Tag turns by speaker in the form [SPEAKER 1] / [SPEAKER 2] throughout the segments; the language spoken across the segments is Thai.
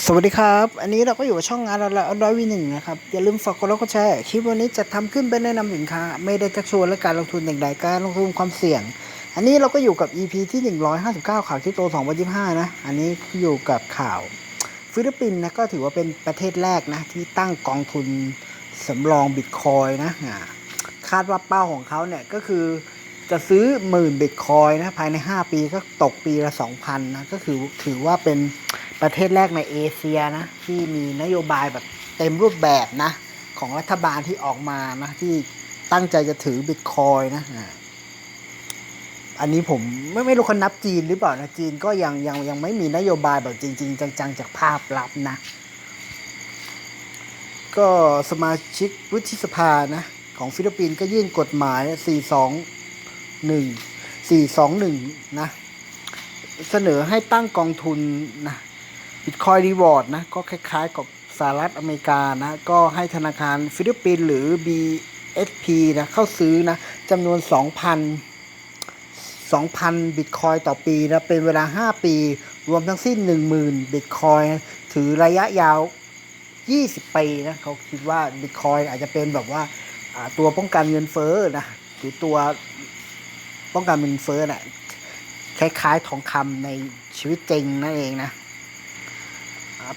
[SPEAKER 1] สวัสดีครับ อันนี้เราก็อยู่กับช่องงานเราละร้อยวีหนึ่งนะครับ อย่าลืมฝากกดไลค์กดแชร์คลิปวันนี้จะทำขึ้นเป็นแนะนำสินค้า ไม่ได้ชักชวนและการลงทุนอย่างใดการลงทุนความเสี่ยง อันนี้เราก็อยู่กับ EP ที่ 159 ข่าวคริปโต2025 นะ อันนี้อยู่กับข่าวฟิลิปปินส์นะก็ถือว่าเป็นประเทศแรกนะที่ตั้งกองทุนสำรองบิตคอยนะคาดว่าเป้าของเขาเนี่ยก็คือ จะซื้อหมื่นบิตคอยนะภายใน 5 ปีก็ตกปีละ 2,000นะก็คือถือว่าเป็นประเทศแรกในเอเชียนะที่มีนโยบายแบบเต็มรูปแบบนะของรัฐบาลที่ออกมานะที่ตั้งใจจะถือบิตคอยนะอันนี้ผมไม่ไม่รู้เขานับจีนหรือเปล่านะจีนก็ยังยังยังไม่มีนโยบายแบบจริง ๆ จัง ๆ จากภาพลับนะก็สมาชิกวุฒิสภานะของฟิลิปปินส์ก็ยื่นกฎหมาย 42 421นะ เสนอให้ตั้งกองทุนนะบิตคอยรีวอร์ดนะ ก็คล้ายๆกับสหรัฐอเมริกานะ ก็ให้ธนาคารฟิลิปปินส์หรือ BSP นะเข้าซื้อนะจำนวน 2,000 2,000 บิตคอยต่อปีนะ เป็นเวลา 5 ปี รวมทั้งสิ้น 10,000 บิตคอยถือระยะยาว 20 ปีนะ เขาคิดว่าบิตคอยอาจจะเป็นแบบว่าตัวป้องกันเงินเฟ้อนะหรือตัว ป้องกันเงินเฟ้อนะ่ะคล้ายๆทองคำในชีวิตจริงนั่นเองนะ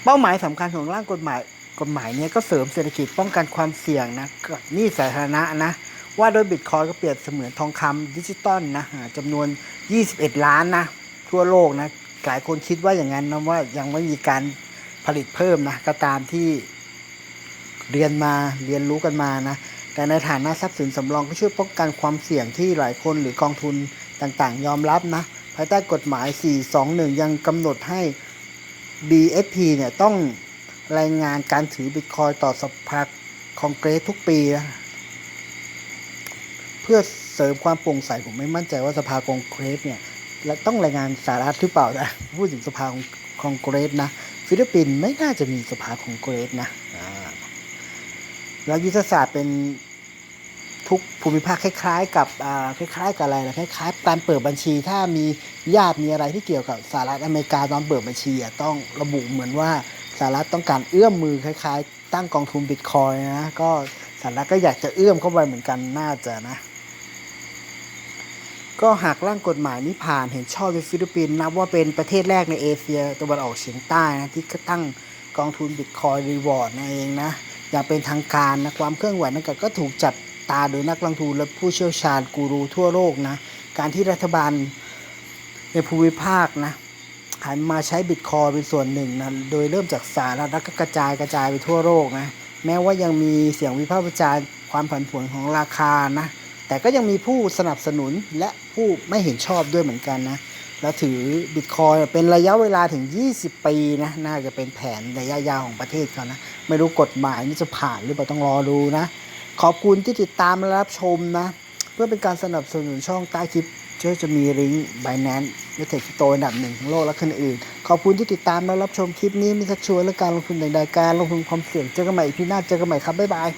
[SPEAKER 1] เป้าหมายสำคัญของร่างกฎหมายกฎหมายนี้ก็เสริมเศรษฐกิจป้องกันความเสี่ยงนะกับหนี้สาธารณะนะ ว่าโดยบิตคอยก็เปรียบเสมือนทองคำดิจิตอลนะจำนวน 21 ล้านนะ ทั่วโลกนะหลายคนคิดว่าอย่างนั้นนะว่ายังไม่มีการผลิตเพิ่มนะก็ตามที่เรียนมาเรียนรู้กันมานะ แต่ในฐานะทรัพย์สินสำรองก็ช่วยป้องกันความเสี่ยงที่หลายคนหรือกองทุนต่างๆ ยอมรับนะ ภายใต้กฎหมาย 421 ยังกำหนดให้ BSP เนี่ยต้องรายงานการถือบิตคอยต่อสภาคองเกรสทุกปีนะเพื่อเสริมความโปร่งใสผมไม่มั่นใจว่าสภาคองเกรสเนี่ยและต้องรายงานสาระหรือเปล่านะพูดถึงสภาคองเกรสนะ ฟิลิปปินส์ไม่น่าจะมีสภาคองเกรสนะ แล้วยุทธศาสตร์เป็นทุกภูมิภาคคล้าย ๆ กับคล้าย ๆ กับอะไรนะคล้ายๆการเปิดบัญชี ถ้ามีญาติมีอะไรที่เกี่ยวกับสหรัฐอเมริกาตอนเปิดบัญชีต้องระบุเหมือนว่าสหรัฐต้องการเอื้อมมือคล้าย ๆ ตั้งกองทุนบิตคอยน์นะก็สหรัฐก็อยากจะเอื้อมเข้าไปเหมือนกันน่าจะนะก็หากร่างกฎหมายนี้ผ่านเห็นชอบในฟิลิปปินส์นับว่าเป็นประเทศแรกในเอเชียตะวันออกเฉียงใต้นะที่ตั้งกองทุนบิตคอยรีวอร์ดนั่นเองนะ อย่างเป็นทางการนะความเคลื่อนไหวนั้นก็ถูกจับตาโดยนักลงทุนและผู้เชี่ยวชาญกูรูทั่วโลกนะการที่รัฐบาลในภูมิภาคนะหันมาใช้บิตคอยเป็นส่วนหนึ่งนะโดยเริ่มจากสหรัฐแล้วก็กระจายกระจายไปทั่วโลกนะแม้ว่ายังมีเสียงวิพากษ์วิจารณ์ความผันผวนของราคานะแต่ก็ยังมีผู้สนับสนุนและผู้ไม่เห็นชอบด้วยเหมือนกันนะ แล้วถือบิตคอยเป็นระยะเวลาถึง 20 ปีนะ น่าจะเป็นแผนระยะยาวของประเทศเขานะ ไม่รู้กฎหมายนี่จะผ่านหรือเปล่าต้องรอดูนะ ขอบคุณที่ติดตามและรับชมนะ เพื่อเป็นการสนับสนุนช่องใต้คลิปช่วยจะมีลิงก์ Binance และเทคโตอันดับหนึ่งของโลกและคนอื่น ขอบคุณที่ติดตามและรับชมคลิปนี้มีสักชวนและการลงทุนใดๆการลงทุนความเสี่ยงเจอกันใหม่อีพีหน้าเจอกันใหม่ครับบ๊ายบาย